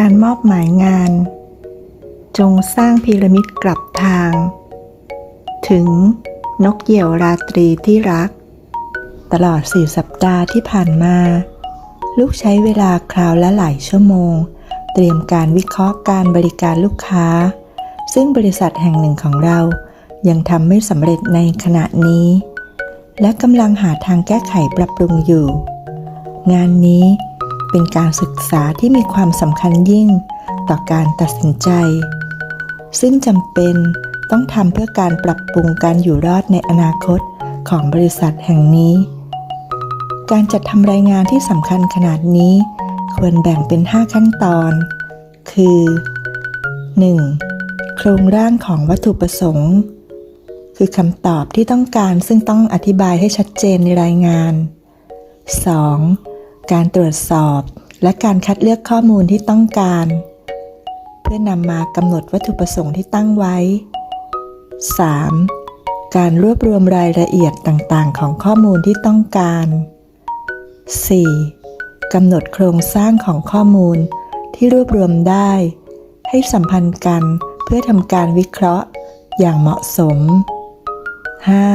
การมอบหมายงาน จงสร้างพีระมิดกลับทาง ถึงนกเหยี่ยวราตรีที่รัก ตลอดสี่สัปดาห์ที่ผ่านมา ลูกใช้เวลาคราวละหลายชั่วโมง เตรียมการวิเคราะห์การบริการลูกค้า ซึ่งบริษัทแห่งหนึ่งของเรายังทำไม่สำเร็จในขณะนี้ และกำลังหาทางแก้ไขปรับปรุงอยู่ งานนี้ เป็นการศึกษาที่มีความสำคัญยิ่งต่อการตัดสินใจ ซึ่งจำเป็นต้องทำเพื่อการปรับปรุงการอยู่รอดในอนาคตของบริษัทแห่งนี้ การจัดทำรายงานที่สำคัญขนาดนี้ ควรแบ่งเป็น 5 ขั้นตอน คือ 1. โครงร่างของวัตถุประสงค์ คือคำตอบที่ต้องการซึ่งต้องอธิบายให้ชัดเจนในรายงาน 2. การตรวจสอบ และการคัดเลือกข้อมูลที่ต้องการ เพื่อนำมากำหนดวัตถุประสงค์ที่ตั้งไว้ 3. การรวบรวมรายละเอียดต่างๆ ของข้อมูลที่ต้องการ 4. กำหนดโครงสร้างของข้อมูลที่รวบรวมได้ ให้สัมพันธ์กันเพื่อทำการวิเคราะห์อย่างเหมาะสม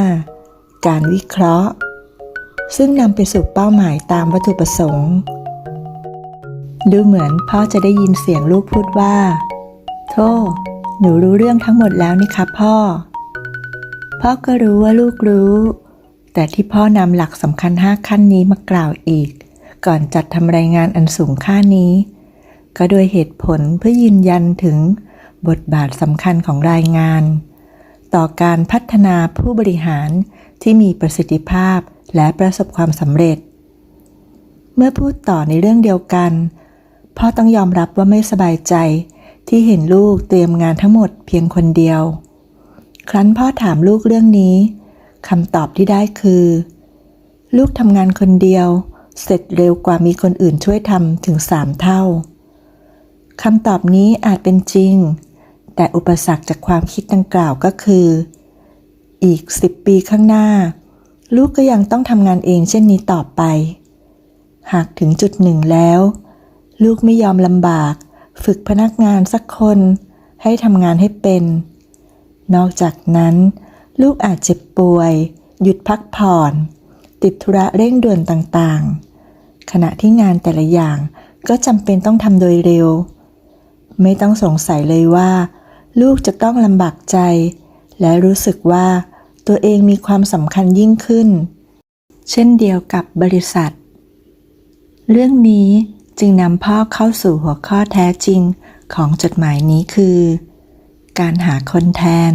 5. การวิเคราะห์ ซึ่งนำไปสู่เป้าหมายตามวัตถุประสงค์ ดูเหมือนพ่อจะได้ยินเสียงลูกพูดว่าโธ่หนูรู้เรื่องทั้งหมดแล้วนี่ครับพ่อ พ่อก็รู้ว่าลูกรู้ แต่ที่พ่อนำหลักสำคัญห้าขั้นนี้มากล่าวอีก ก่อนจัดทำรายงานอันสูงค่านี้ ก็โดยเหตุผลเพื่อยืนยันถึงบทบาทสำคัญของรายงาน ต่อการพัฒนาผู้บริหารที่มีประสิทธิภาพ และประสบความสำเร็จ เมื่อพูดต่อในเรื่องเดียวกันพ่อต้องยอมรับว่าไม่สบายใจที่เห็นลูกเตรียมงานทั้งหมดเพียงคนเดียว ครั้นพ่อถามลูกเรื่องนี้คำตอบที่ได้คือ ลูกทำงานคนเดียว เสร็จเร็วกว่ามีคนอื่นช่วยทำถึงสามเท่าคำตอบนี้อาจเป็นจริง แต่อุปสรรคจากความคิดดังกล่าวก็คือ อีกสิบปีข้างหน้า ลูกก็ยังต้องทำงานเองเช่นนี้ต่อไป หากถึงจุดหนึ่งแล้ว ลูกไม่ยอมลำบาก ฝึกพนักงานสักคน ให้ทำงานให้เป็น นอกจากนั้น ลูกอาจเจ็บป่วย หยุดพักผ่อน ติดธุระเร่งด่วนต่างๆ ขณะที่งานแต่ละอย่างก็จำเป็นต้องทำโดยเร็ว ไม่ต้องสงสัยเลยว่า ลูกจะต้องลำบากใจ และรู้สึกว่า ตัวเองมีความสำคัญยิ่งขึ้น เช่นเดียวกับบริษัท เรื่องนี้จึงนำพ่อเข้าสู่หัวข้อแท้จริงของจดหมายนี้คือ การหาคนแทน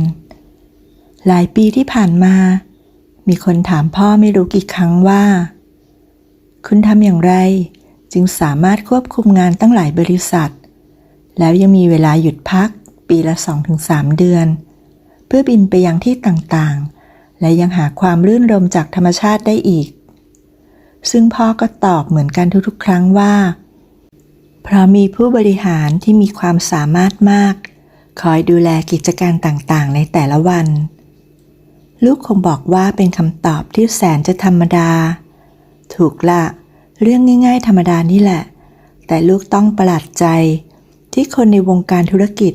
หลายปีที่ผ่านมา มีคนถามพ่อไม่รู้กี่ครั้งว่า คุณทำอย่างไร จึงสามารถควบคุมงานตั้งหลายบริษัท แล้วยังมีเวลาหยุดพักปีละ 2-3 เดือน เพื่อบินไปยังที่ต่าง และยังหาความรื่นรมจากธรรมชาติได้อีก ซึ่งพ่อก็ตอบเหมือนกันทุกๆ ครั้งว่า เพราะมีผู้บริหารที่มีความสามารถมาก คอยดูแลกิจการต่างๆ ในแต่ละวัน ลูกคงบอกว่าเป็นคำตอบที่แสนจะธรรมดา ถูกละ เรื่องง่าย ๆ ธรรมดานี่แหละ แต่ลูกต้องประหลาดใจที่คนในวงการธุรกิจ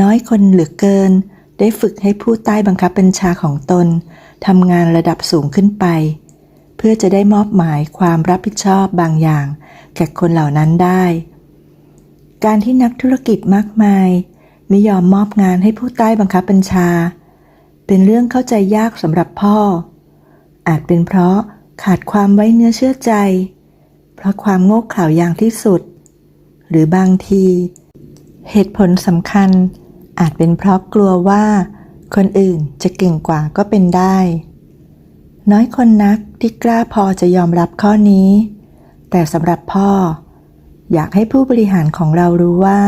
น้อยคนเหลือเกิน ได้ฝึกให้ผู้ใต้บังคับบัญชาของตนทำงานระดับสูงขึ้นไป เพื่อจะได้มอบหมายความรับผิดชอบบางอย่าง แก่คนเหล่านั้นได้ การที่นักธุรกิจมากมาย ไม่ยอมมอบงานให้ผู้ใต้บังคับบัญชา เป็นเรื่องเข้าใจยากสำหรับพ่อ อาจเป็นเพราะขาดความไว้เนื้อเชื่อใจ เพราะความโง่เขลาอย่างที่สุด หรือบางที เหตุผลสำคัญ อาจเป็นเพราะกลัวว่า คนอื่นจะเก่งกว่าก็เป็นได้ น้อยคนนักที่กล้าพอจะยอมรับข้อนี้ แต่สำหรับพ่อ อยากให้ผู้บริหารของเรารู้ว่า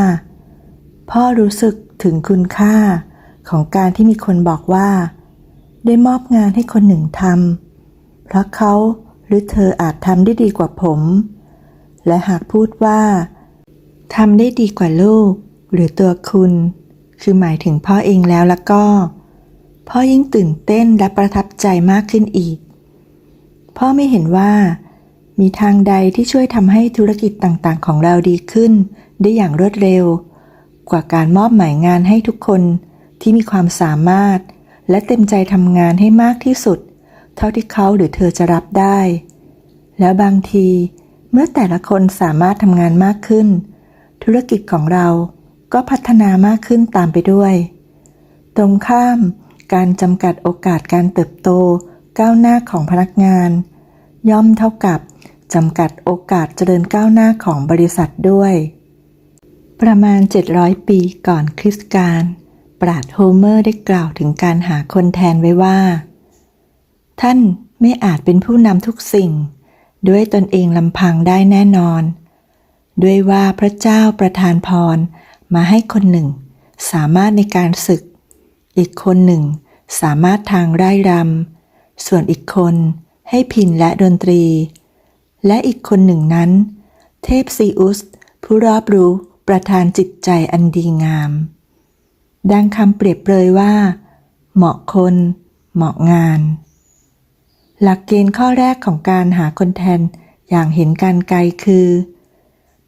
พ่อรู้สึกถึงคุณค่าของการที่มีคนบอกว่า ได้มอบงานให้คนหนึ่งทำเพราะเขาหรือเธออาจทำได้ดีกว่าผม และหากพูดว่าทำได้ดีกว่าลูกหรือตัวคุณ คือหมายถึงพ่อเองแล้วแล้วก็ พ่อยิ่งตื่นเต้นและประทับใจมากขึ้นอีก พ่อไม่เห็นว่า มีทางใดที่ช่วยทำให้ธุรกิจต่างๆ ของเราดีขึ้น ได้อย่างรวดเร็ว กว่าการมอบหมายงานให้ทุกคนที่มีความสามารถ และเต็มใจทำงานให้มากที่สุด เท่าที่เขาหรือเธอจะรับได้ แล้วบางทีเมื่อแต่ละคนสามารถทำงานมากขึ้น ธุรกิจของเรา ก็พัฒนามากขึ้นตามไปด้วย ตรงข้าม การจำกัดโอกาสการเติบโตก้าวหน้าของพนักงาน ย่อมเท่ากับจำกัดโอกาสเจริญก้าวหน้าของบริษัทด้วย ประมาณ 700 ปีก่อนคริสต์กาลปราดโฮเมอร์ได้กล่าวถึงการหาคนแทนไว้ว่า ท่านไม่อาจเป็นผู้นำทุกสิ่ง ด้วยตนเองลำพังได้แน่นอน ด้วยว่าพระเจ้าประทานพร มาให้คนหนึ่ง สามารถในการศึก อีกคนหนึ่ง สามารถทางไร่รำส่วนอีกคนให้พินและดนตรี และอีกคนหนึ่งนั้น เทพซีอุส ผู้รอบรู้ประทานจิตใจอันดีงาม ดังคำเปรียบเปรยว่า เหมาะคน เหมาะงาน หลักเกณฑ์ข้อแรกของการหาคนแทนอย่างเห็นการไกลคือ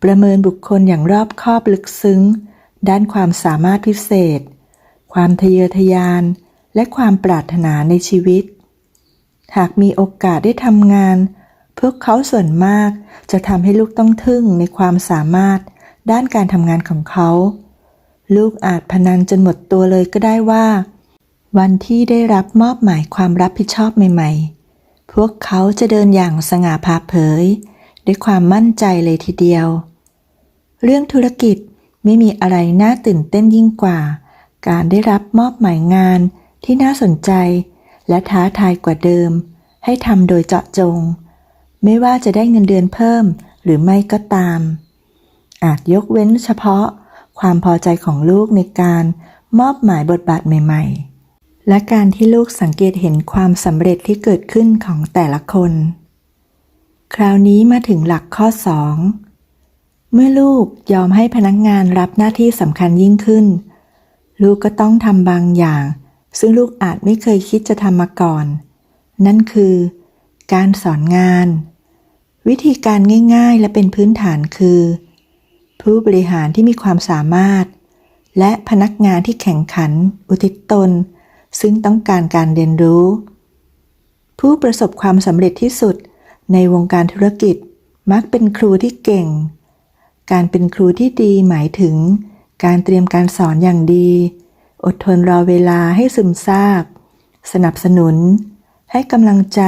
ประเมินบุคคลอย่างรอบคอบลึกซึ้ง ด้านความสามารถพิเศษ ความทะเยอทะยาน และความปรารถนาในชีวิต หากมีโอกาสได้ทำงาน พวกเขาส่วนมากจะทำให้ลูกต้องทึ่งในความสามารถด้านการทำงานของเขา ลูกอาจพนันจนหมดตัวเลยก็ได้ว่า วันที่ได้รับมอบหมายความรับผิดชอบใหม่ ๆ พวกเขาจะเดินอย่างสง่าผ่าเผย ด้วยความมั่นใจเลยทีเดียว เรื่องธุรกิจ ไม่มีอะไรน่าตื่นเต้นยิ่งกว่า การได้รับมอบหมายงานที่น่าสนใจ และท้าทายกว่าเดิม ให้ทำโดยเจาะจง ไม่ว่าจะได้เงินเดือนเพิ่มหรือไม่ก็ตาม อาจยกเว้นเฉพาะความพอใจของลูกในการมอบหมายบทบาทใหม่ ๆ และการที่ลูกสังเกตเห็นความสำเร็จที่เกิดขึ้นของแต่ละคน คราวนี้มาถึงหลักข้อ 2 เมื่อลูกยอมให้พนักงานรับหน้าที่สำคัญยิ่งขึ้น ลูกก็ต้องทำบางอย่าง ซึ่งลูกอาจไม่เคยคิดจะทำมาก่อน นั่นคือ การสอนงาน วิธีการง่าย ๆ และเป็นพื้นฐานคือ ผู้บริหารที่มีความสามารถ และพนักงานที่แข่งขัน อุทิศตน ซึ่งต้องการการเรียนรู้ ผู้ประสบความสำเร็จที่สุดในวงการธุรกิจมักเป็นครูที่เก่ง การเป็นครูที่ดีหมายถึง การเตรียมการสอนอย่างดี อดทนรอเวลาให้ซึมซาบ สนับสนุน ให้กำลังใจ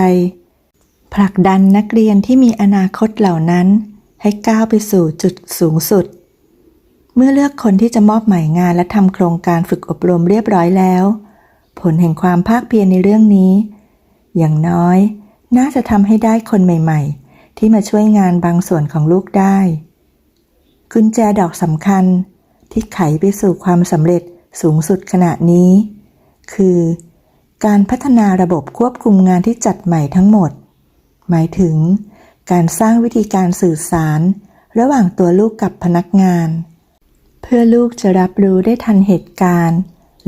ผลักดันนักเรียนที่มีอนาคตเหล่านั้น ให้ก้าวไปสู่จุดสูงสุด เมื่อเลือกคนที่จะมอบหมายงานและทำโครงการฝึกอบรมเรียบร้อยแล้ว ผลแห่งความภาคเพียรในเรื่องนี้ อย่างน้อย น่าจะทำให้ได้คนใหม่ ๆ ที่มาช่วยงานบางส่วนของลูกได้ กุญแจดอกสำคัญที่ไขไปสู่ความสำเร็จสูงสุดขณะนี้ คือ การพัฒนาระบบควบคุมงานที่จัดใหม่ทั้งหมด หมายถึง การสร้างวิธีการสื่อสาร ระหว่างตัวลูกกับพนักงาน เพื่อลูกจะรับรู้ได้ทันเหตุการณ์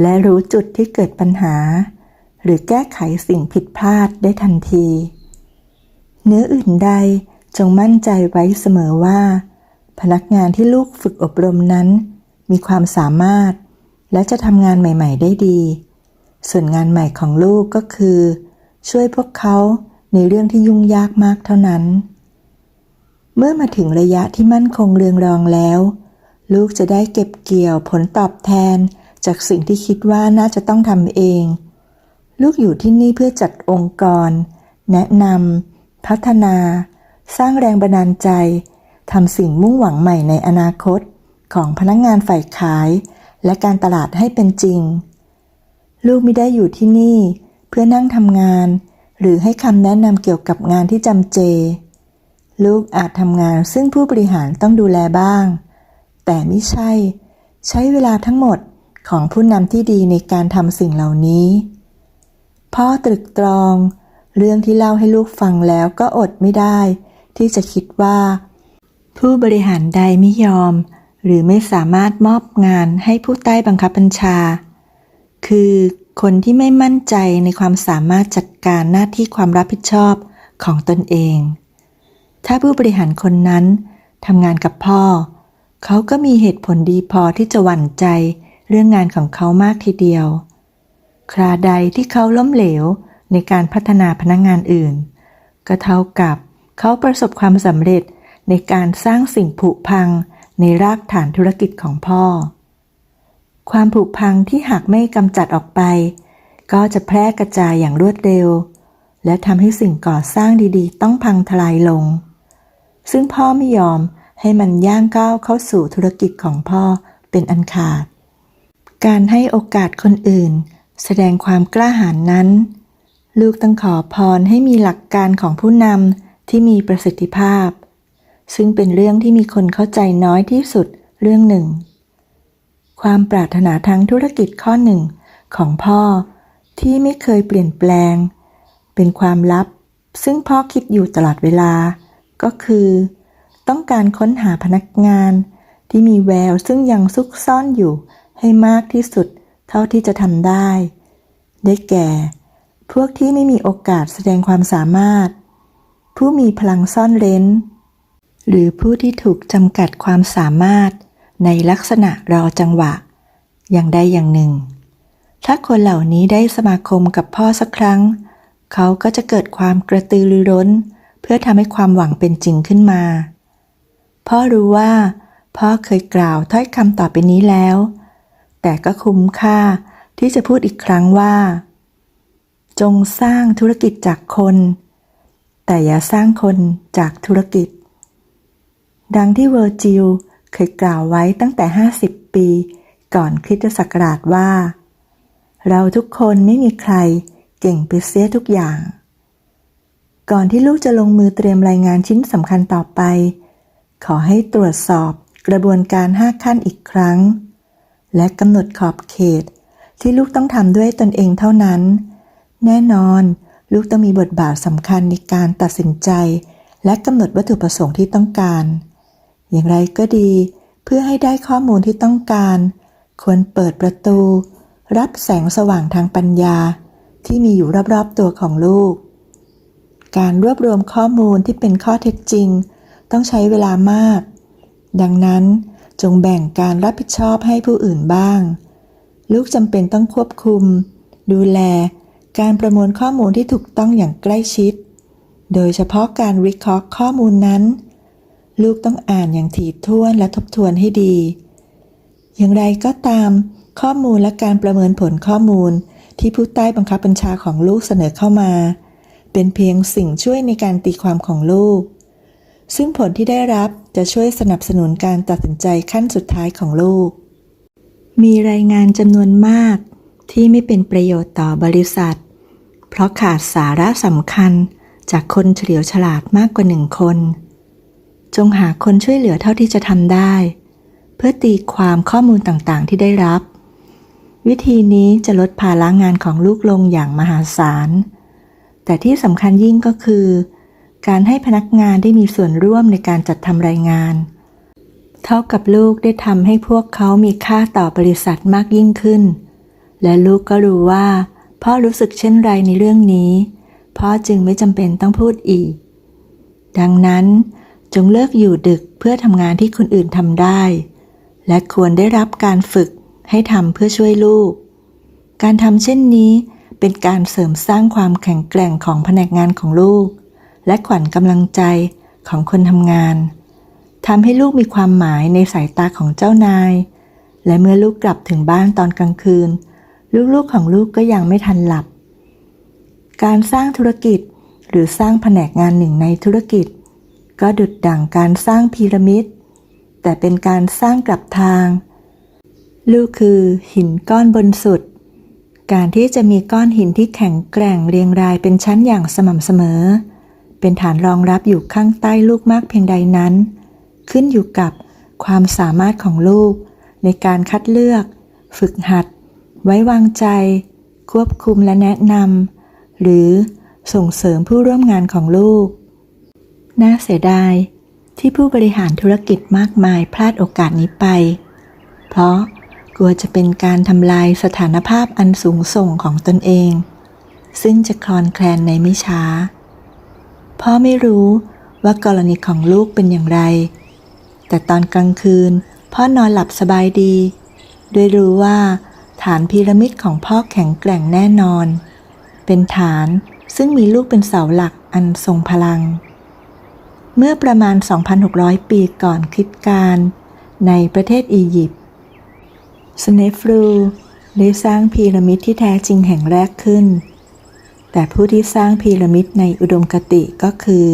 และรู้จุดที่เกิดปัญหา หรือแก้ไขสิ่งผิดพลาดได้ทันที เนื้ออื่นใดจงมั่นใจไว้เสมอว่า พนักงานที่ลูกฝึกอบรมนั้น มีความสามารถ และจะทำงานใหม่ ๆ ได้ดี ส่วนงานใหม่ของลูกก็คือ ช่วยพวกเขาในเรื่องที่ยุ่งยากมากเท่านั้น เมื่อมาถึงระยะที่มั่นคงเรืองรองแล้ว ลูกจะได้เก็บเกี่ยวผลตอบแทน จากสิ่งที่คิดว่าน่าจะต้องทำเอง ลูกอยู่ที่นี่เพื่อจัดองค์กร แนะนำพัฒนา สร้างแรงบันดาลใจ ทำสิ่งมุ่งหวังใหม่ในอนาคตของพนักงงานฝ่ายขาย และการตลาดให้เป็นจริง ลูกไม่ได้อยู่ที่นี่ เพื่อนั่งทำงาน หรือให้คำแนะนำเกี่ยวกับงานที่จำเจ ลูกอาจทำงานซึ่งผู้บริหารต้องดูแลบ้าง แต่ไม่ใช่ ใช้เวลาทั้งหมดของผู้นำที่ดีในการทำสิ่งเหล่านี้ พ่อตรึกตรอง เรื่องที่เล่าให้ลูกฟังแล้วก็อดไม่ได้ ที่จะคิดว่า ผู้บริหารใดไม่ยอม หรือไม่สามารถมอบงานให้ผู้ใต้บังคับบัญชา คือคนที่ไม่มั่นใจในความสามารถจัดการหน้าที่ความรับผิดชอบของตนเอง ถ้าผู้บริหารคนนั้นทำงานกับพ่อ เขาก็มีเหตุผลดีพอที่จะหวั่นใจเรื่องงานของเขามากทีเดียว คราใดที่เขาล้มเหลวในการพัฒนาพนักงานอื่น ก็เท่ากับเขาประสบความสำเร็จ ในการสร้างสิ่งผุพังในรากฐานธุรกิจของพ่อ ความผุพังที่หากไม่กำจัดออกไป ก็จะแพร่กระจายอย่างรวดเร็ว และทำให้สิ่งก่อสร้างดีๆ ต้องพังทลายลง ซึ่งพ่อไม่ยอมให้มันย่างก้าวเข้าสู่ธุรกิจของพ่อเป็นอันขาด การให้โอกาสคนอื่น แสดงความกล้าหาญนั้น ลูกต้องขอพรให้มีหลักการของผู้นำที่มีประสิทธิภาพ ซึ่งเป็นเรื่องที่มีคนเข้าใจน้อยที่สุดเรื่องหนึ่ง ความปรารถนาทางธุรกิจข้อหนึ่งของพ่อที่ไม่เคยเปลี่ยนแปลง เป็นความลับ ซึ่งพ่อคิดอยู่ตลอดเวลา ก็คือ ต้องการค้นหาพนักงาน ที่มีแววซึ่งยังซุกซ่อนอยู่ให้มากที่สุดเท่าที่จะทำได้ ได้แก่ พวกที่ไม่มีโอกาสแสดงความสามารถ ผู้มีพลังซ่อนเร้น หรือผู้ที่ถูกจำกัดความสามารถในลักษณะรอจังหวะ อย่างใดอย่างหนึ่ง ถ้าคนเหล่านี้ได้สมาคมกับพ่อสักครั้ง เขาก็จะเกิดความกระตือรือร้น เพื่อทำให้ความหวังเป็นจริงขึ้นมา พ่อรู้ว่า พ่อเคยกล่าวถ้อยคำต่อไปนี้แล้ว แต่ก็คุ้มค่าที่จะพูดอีกครั้งว่า จงสร้างธุรกิจจากคน แต่อย่าสร้างคนจากธุรกิจ ดังที่เวอร์จิลเคยกล่าวไว้ตั้งแต่ 50 ปี ก่อนคริสตศักราชว่า เราทุกคนไม่มีใครเก่งไปเสียทุกอย่าง ก่อนที่ลูกจะลงมือเตรียมรายงานชิ้นสำคัญต่อไป ขอให้ตรวจสอบกระบวนการ 5 ขั้นอีกครั้ง และกำหนดขอบเขตที่ลูกต้องทำด้วยตนเองเท่านั้น แน่นอนลูกต้องมีบทบาทสำคัญในการตัดสินใจ และกำหนดวัตถุประสงค์ที่ต้องการ อย่างไรก็ดี เพื่อให้ได้ข้อมูลที่ต้องการ ควรเปิดประตู รับแสงสว่างทางปัญญา ที่มีอยู่รอบๆตัวของลูก การรวบรวมข้อมูลที่เป็นข้อเท็จจริง ต้องใช้เวลามาก ดังนั้นจงแบ่งการรับผิดชอบให้ผู้อื่นบ้าง ลูกจำเป็นต้องควบคุม ดูแล การประมวลข้อมูลที่ถูกต้องอย่างใกล้ชิด โดยเฉพาะการวิเคราะห์ข้อมูลนั้น ลูกต้องอ่านอย่างถี่ถ้วนและทบทวนให้ดี อย่างไรก็ตาม ข้อมูลและการประเมินผลข้อมูลที่ผู้ใต้บังคับบัญชาของลูกเสนอเข้ามา เป็นเพียงสิ่งช่วยในการตีความของลูก ซึ่งผลที่ได้รับจะช่วยสนับสนุนการตัดสินใจขั้นสุดท้ายของลูก มีรายงานจำนวนมากที่ไม่เป็นประโยชน์ต่อบริษัท เพราะขาดสาระสำคัญจากคนเฉลียวฉลาดมากกว่าหนึ่งคน จงหาคนช่วยเหลือเท่าที่จะทำได้ เพื่อตีความข้อมูลต่างๆที่ได้รับ วิธีนี้จะลดภาระงานของลูกลงอย่างมหาศาล แต่ที่สำคัญยิ่งก็คือ การให้พนักงานได้มีส่วนร่วมในการจัดทำรายงาน เท่ากับลูกได้ทำให้พวกเขามีค่าต่อบริษัทมากยิ่งขึ้น และลูกก็รู้ว่า พ่อรู้สึกเช่นไรในเรื่องนี้ พ่อจึงไม่จำเป็นต้องพูดอีก ดังนั้น จงเลิกอยู่ดึกเพื่อทำงานที่คนอื่นทำได้ และควรได้รับการฝึกให้ทำเพื่อช่วยลูก การทำเช่นนี้เป็นการเสริมสร้างความแข็งแกร่งของแผนกงานของลูก และขวัญกำลังใจของคนทำงานทำให้ลูกมีความหมายในสายตาของเจ้านาย และเมื่อลูกกลับถึงบ้านตอนกลางคืน ลูกๆของลูกก็ยังไม่ทันหลับ การสร้างธุรกิจหรือสร้างแผนกงานหนึ่งในธุรกิจ ก็ดุดดั่งการสร้างพีระมิด แต่เป็นการสร้างกลับทาง ลูกคือหินก้อนบนสุด การที่จะมีก้อนหินที่แข็งแกร่งเรียงรายเป็นชั้นอย่างสม่ำเสมอ เป็นฐานรองรับอยู่ข้างใต้ลูกมากเพียงใดนั้น ขึ้นอยู่กับความสามารถของลูก ในการคัดเลือก ฝึกหัด ไว้วางใจ ควบคุมและแนะนำหรือส่งเสริมผู้ร่วมงานของลูก น่าเสียดายที่ผู้บริหารธุรกิจมากมายพลาดโอกาสนี้ไป เพราะกลัวจะเป็นการทำลายสถานภาพอันสูงส่งของตนเอง ซึ่งจะคลอนแคลนในไม่ช้า พ่อไม่รู้ว่ากรณีของลูกเป็นอย่างไร แต่ตอนกลางคืนพ่อนอนหลับสบายดีโดยรู้ว่า ฐานพีระมิดของพ่อแข็งแกร่งแน่นอน เป็นฐานซึ่งมีลูกเป็นเสาหลักอันทรงพลัง เมื่อประมาณ 2,600 ปีก่อนคริสต์กาลในประเทศอียิปต์สเนฟรูได้สร้างพีระมิดที่แท้จริงแห่งแรกขึ้น แต่ผู้ที่สร้างพีระมิดในอุดมคติก็คือ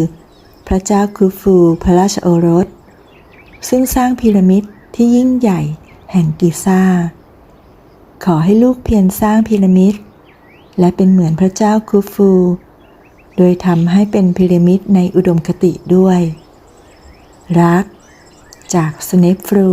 พระเจ้าคูฟูพระราชโอรส ซึ่งสร้างพีระมิดที่ยิ่งใหญ่แห่งกิซ่าขอให้ลูกเพียรสร้างพีระมิด และเป็นเหมือนพระเจ้าคูฟู โดยทำให้เป็นพีระมิดในอุดมคติด้วย รัก จากสเนปฟรู